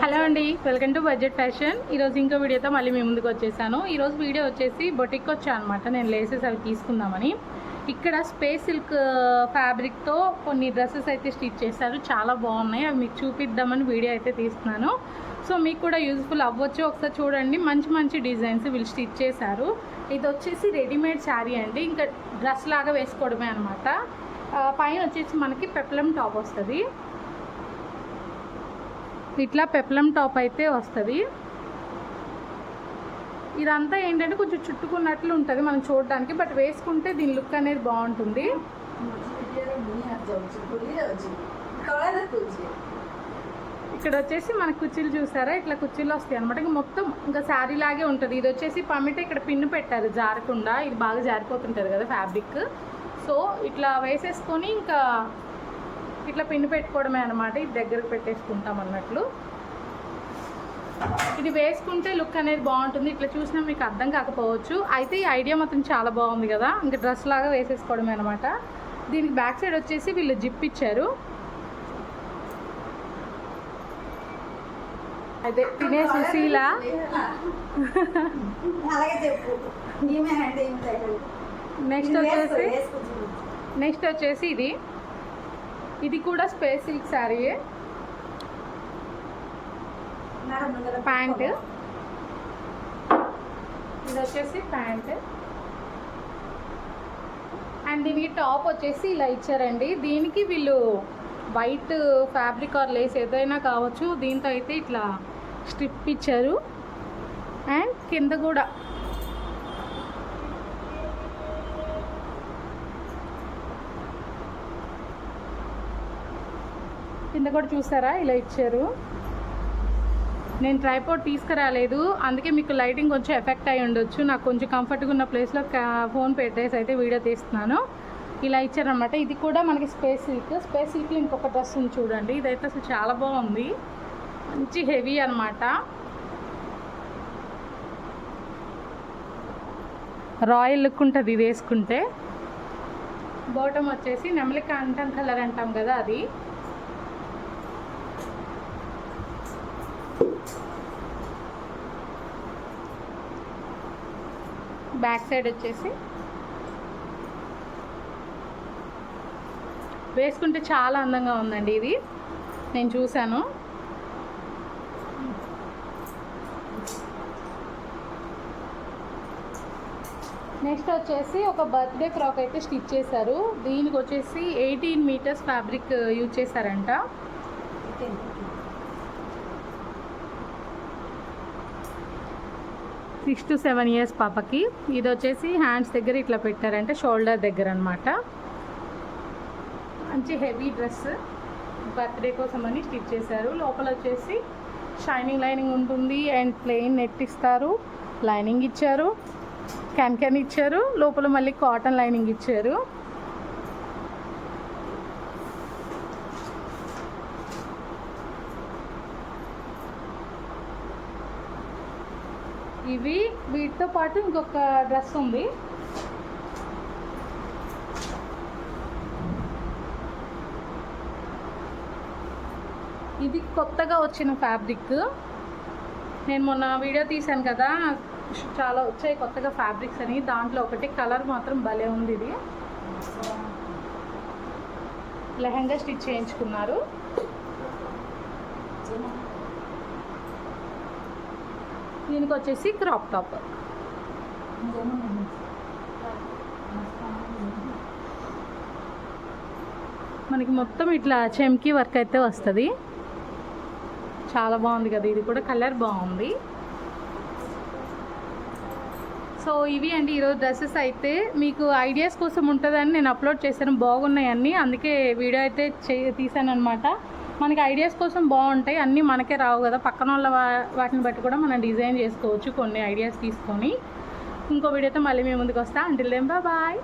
Hello అండి welcome to budget fashion. ఈరోజు ఇంకో వీడియోతో మళ్ళీ మీ ముందుకు వచ్చేసాను. ఈరోజు వీడియో వచ్చేసి బొటిక్ వచ్చా అనమాట నేను లేసెస్ అవి తీసుకుందామని. ఇక్కడ స్పేస్ సిల్క్ ఫ్యాబ్రిక్తో కొన్ని డ్రెస్సెస్ అయితే స్టిచ్ చేశారు. చాలా బాగున్నాయి. అవి మీకు చూపిద్దామని వీడియో అయితే తీస్తున్నాను. సో మీకు కూడా యూజ్ఫుల్ అవ్వచ్చు. ఒకసారి చూడండి. మంచి మంచి డిజైన్స్ వీళ్ళు స్టిచ్ చేశారు. ఇది వచ్చేసి రెడీమేడ్ శారీ అండి. ఇంకా డ్రెస్ లాగా వేసుకోవడమే అనమాట పైన వచ్చేసి మనకి పెప్లం టాప్ వస్తుంది. ఇట్లా పెప్లం టాప్ అయితే వస్తుంది. ఇదంతా ఏంటంటే కొంచెం చుట్టుకున్నట్లు ఉంటుంది మనం చూడడానికి బట్ వేసుకుంటే దీని లుక్ అనేది బాగుంటుంది. ఇక్కడ వచ్చేసి మన కుర్చీలు చూసారా? ఇట్లా కుర్చీలు వస్తాయి అనమాట ఇంకా మొత్తం ఇంకా శారీ లాగే ఉంటుంది. ఇది వచ్చేసి పమిట ఇక్కడ పిన్ను పెట్టారు జారకుండా. ఇది బాగా జారిపోతుంటుంది కదా ఫ్యాబ్రిక్. సో ఇట్లా వేసేసుకొని ఇంకా ఇట్లా పిన్ను పెట్టుకోవడమే అనమాట ఇది దగ్గరకు పెట్టేసుకుంటాం అన్నట్లు. ఇది వేసుకుంటే లుక్ అనేది బాగుంటుంది. ఇట్లా చూసినా మీకు అర్థం కాకపోవచ్చు. అయితే ఈ ఐడియా మాత్రం చాలా బాగుంది కదా. ఇంకా డ్రెస్ లాగా వేసేసుకోవడమే అనమాట దీనికి బ్యాక్ సైడ్ వచ్చేసి వీళ్ళు జిప్ ఇచ్చారు. అదే తినే సుశీల. నెక్స్ట్ వచ్చేసి. నెక్స్ట్ వచ్చేసి ఇది. ఇది కూడా స్పేస్ సిల్క్ శారీయే ప్యాంట్ ఇది వచ్చేసి ప్యాంట్. అండ్ దీనికి టాప్ వచ్చేసి ఇలా ఇచ్చారండి. దీనికి వీళ్ళు వైట్ ఫ్యాబ్రిక్ ఆర్ లేస్ ఏదైనా కావచ్చు దీంతో అయితే ఇట్లా స్ట్రిప్ ఇచ్చారు. అండ్ కింద కూడా కింద కూడా చూసారా? ఇలా ఇచ్చారు. నేను ట్రైపోర్ట్ తీసుకురాలేదు. అందుకే మీకు లైటింగ్ కొంచెం ఎఫెక్ట్ అయి ఉండొచ్చు. నాకు కొంచెం కంఫర్ట్గా ఉన్న ప్లేస్లో ఫోన్ పెట్టేసి అయితే వీడియో తీస్తున్నాను. ఇలా ఇచ్చారనమాట ఇది కూడా మనకి స్పేస్ సిల్క్ స్పేస్ సిల్క్ ఇంకొక డ్రెస్ ఉంది చూడండి. ఇదైతే అసలు చాలా బాగుంది. మంచి హెవీ అనమాట రాయల్ లుక్ ఉంటుంది ఇది వేసుకుంటే. బాటమ్ వచ్చేసి నెమలి కాంటం కలర్ అంటాం కదా అది. బ్యాక్ సైడ్ వచ్చేసి. వేసుకుంటే చాలా అందంగా ఉందండి ఇది. నేను చూశాను. నెక్స్ట్ వచ్చేసి ఒక బర్త్డే ఫ్రాక్ అయితే స్టిచ్ చేశారు. దీనికి వచ్చేసి ఎయిటీన్ మీటర్స్ ఫ్యాబ్రిక్ యూజ్ చేశారంట. సిక్స్ టు సెవెన్ ఇయర్స్ పాపకి. ఇది వచ్చేసి హ్యాండ్స్ దగ్గర ఇట్లా పెట్టారంటే షోల్డర్ దగ్గర అనమాట మంచి హెవీ డ్రెస్. బర్త్డే కోసం అని స్టిచ్ చేశారు. లోపల వచ్చేసి షైనింగ్ లైనింగ్ ఉంటుంది అండ్ ప్లెయిన్ నెట్ ఇస్తారు. లైనింగ్ ఇచ్చారు. క్యాన్ క్యాన్ ఇచ్చారు. లోపల మళ్ళీ కాటన్ లైనింగ్ ఇచ్చారు. ఇవి వీటితో పాటు ఇంకొక డ్రెస్ ఉంది. ఇది కొత్తగా వచ్చిన ఫ్యాబ్రిక్. నేను మొన్న వీడియో తీశాను కదా చాలా వచ్చాయి కొత్తగా ఫ్యాబ్రిక్స్ అని. దాంట్లో ఒకటి కలర్ మాత్రం భలే ఉంది ఇది. లెహంగా స్టిచ్ చేయించుకున్నారు. దీనికి వచ్చేసి క్రాప్ టాప్ మనకి మొత్తం ఇట్లా చెమ్కి వర్క్ అయితే వస్తుంది. చాలా బాగుంది కదా ఇది కూడా కలర్ బాగుంది. సో ఇవి అండి ఈరోజు డ్రెస్సెస్ అయితే మీకు ఐడియాస్ కోసం ఉంటుందని నేను అప్లోడ్ చేశాను బాగున్నాయి అన్నీ అందుకే వీడియో అయితే చే తీసాను అనమాట మనకి ఐడియాస్ కోసం బాగుంటాయి. అన్నీ మనకే రావు కదా. పక్కన వాళ్ళ వా- వాటిని బట్టి కూడా మనం డిజైన్ చేసుకోవచ్చు కొన్ని ఐడియాస్ తీసుకొని. ఇంకో వీడియోతో మళ్ళీ మేము ముందుకు వస్తా. Until then bye